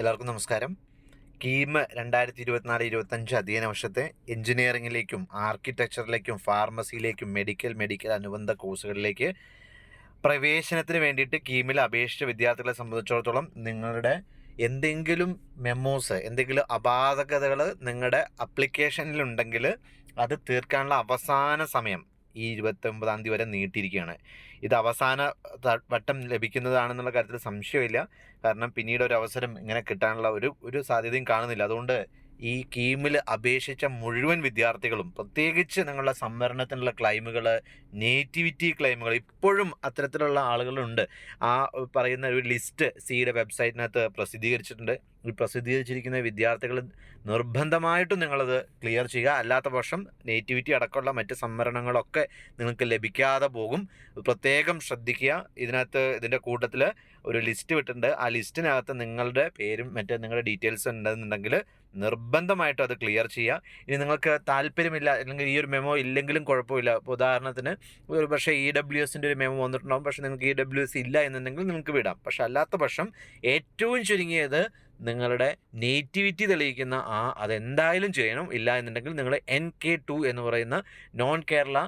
എല്ലാവർക്കും നമസ്കാരം. കീം രണ്ടായിരത്തി ഇരുപത്തിനാല് ഇരുപത്തഞ്ച് അധ്യയന വർഷത്തെ എഞ്ചിനീയറിംഗിലേക്കും ആർക്കിടെക്ചറിലേക്കും ഫാർമസിയിലേക്കും മെഡിക്കൽ മെഡിക്കൽ അനുബന്ധ കോഴ്സുകളിലേക്ക് പ്രവേശനത്തിന് വേണ്ടിയിട്ട് കീമിൽ അപേക്ഷിച്ച വിദ്യാർത്ഥികളെ സംബന്ധിച്ചിടത്തോളം നിങ്ങളുടെ എന്തെങ്കിലും മെമ്മോസ് എന്തെങ്കിലും അപാകതകൾ നിങ്ങളുടെ അപ്ലിക്കേഷനിലുണ്ടെങ്കിൽ അത് തീർക്കാനുള്ള അവസാന സമയം ഈ ഇരുപത്തൊമ്പതാം തീയതി വരെ നീട്ടിയിരിക്കുകയാണ്. ഇത് അവസാന വട്ടം ലഭിക്കുന്നതാണെന്നുള്ള കാര്യത്തിൽ സംശയമില്ല. കാരണം പിന്നീട് ഒരു അവസരം ഇങ്ങനെ കിട്ടാനുള്ള ഒരു ഒരു സാധ്യതയും കാണുന്നില്ല. അതുകൊണ്ട് ഈ കീമിൽ അപേക്ഷിച്ച മുഴുവൻ വിദ്യാർത്ഥികളും പ്രത്യേകിച്ച് നിങ്ങളുടെ സംവരണത്തിനുള്ള ക്ലൈമുകൾ നേറ്റിവിറ്റി ക്ലൈമുകൾ ഇപ്പോഴും അത്തരത്തിലുള്ള ആളുകളുണ്ട്. ആ പറയുന്ന ഒരു ലിസ്റ്റ് സിയുടെ വെബ്സൈറ്റിനകത്ത് പ്രസിദ്ധീകരിച്ചിട്ടുണ്ട്. പ്രസിദ്ധീകരിച്ചിരിക്കുന്ന വിദ്യാർത്ഥികൾ നിർബന്ധമായിട്ടും നിങ്ങളത് ക്ലിയർ ചെയ്യുക. അല്ലാത്ത പക്ഷം നേറ്റിവിറ്റി അടക്കമുള്ള മറ്റ് സംവരണങ്ങളൊക്കെ നിങ്ങൾക്ക് ലഭിക്കാതെ പോകും. പ്രത്യേകം ശ്രദ്ധിക്കുക. ഇതിനകത്ത് ഇതിന്റെ കൂട്ടത്തിൽ ഒരു ലിസ്റ്റ് വിട്ടിട്ടുണ്ട്. ആ ലിസ്റ്റിനകത്ത് നിങ്ങളുടെ പേരും മറ്റേ നിങ്ങളുടെ ഡീറ്റെയിൽസ് ഉണ്ടെന്നുണ്ടെങ്കിൽ നിർബന്ധമായിട്ടും അത് ക്ലിയർ ചെയ്യുക. ഇനി നിങ്ങൾക്ക് താല്പര്യമില്ല അല്ലെങ്കിൽ ഈ ഒരു മെമോ ഇല്ലെങ്കിലും കുഴപ്പമില്ല. ഇപ്പോൾ ഉദാഹരണത്തിന് ഒരു പക്ഷേ ഇ ഡബ്ല്യു എസിന്റെ ഒരു മെമോ വന്നിട്ടുണ്ടാകും പക്ഷേ നിങ്ങൾക്ക് ഇ ഡബ്ല്യു എസ് ഇല്ല എന്നുണ്ടെങ്കിൽ നിങ്ങൾക്ക് വിടാം. പക്ഷേ അല്ലാത്ത പക്ഷം ഏറ്റവും ചുരുങ്ങിയത് നിങ്ങളുടെ നേറ്റിവിറ്റി തെളിയിക്കുന്ന ആ അതെന്തായാലും ചെയ്യണം. ഇല്ല എന്നുണ്ടെങ്കിൽ നിങ്ങൾ എൻ കെ ടു എന്ന് പറയുന്ന നോൺ കേരള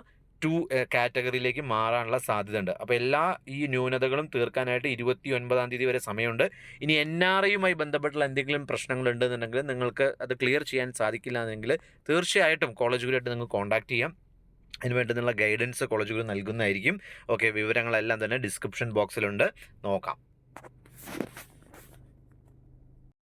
ടു കാറ്റഗറിയിലേക്ക് മാറാനുള്ള സാധ്യതയുണ്ട്. അപ്പോൾ എല്ലാ ഈ ന്യൂനതകളും തീർക്കാനായിട്ട് ഇരുപത്തി ഒൻപതാം തീയതി വരെ സമയമുണ്ട്. ഇനി എൻ ആർ ഐയുമായി ബന്ധപ്പെട്ടുള്ള എന്തെങ്കിലും പ്രശ്നങ്ങൾ ഉണ്ടെന്നുണ്ടെങ്കിൽ നിങ്ങൾക്ക് അത് ക്ലിയർ ചെയ്യാൻ സാധിക്കില്ല എന്നെങ്കിൽ തീർച്ചയായിട്ടും കോളേജുകളായിട്ട് നിങ്ങൾ കോൺടാക്ട് ചെയ്യാം. അതിന് വേണ്ടുന്നുള്ള ഗൈഡൻസ് കോളേജുകൾ നൽകുന്നതായിരിക്കും. ഓക്കെ വിവരങ്ങളെല്ലാം തന്നെ ഡിസ്ക്രിപ്ഷൻ ബോക്സിലുണ്ട് നോക്കാം.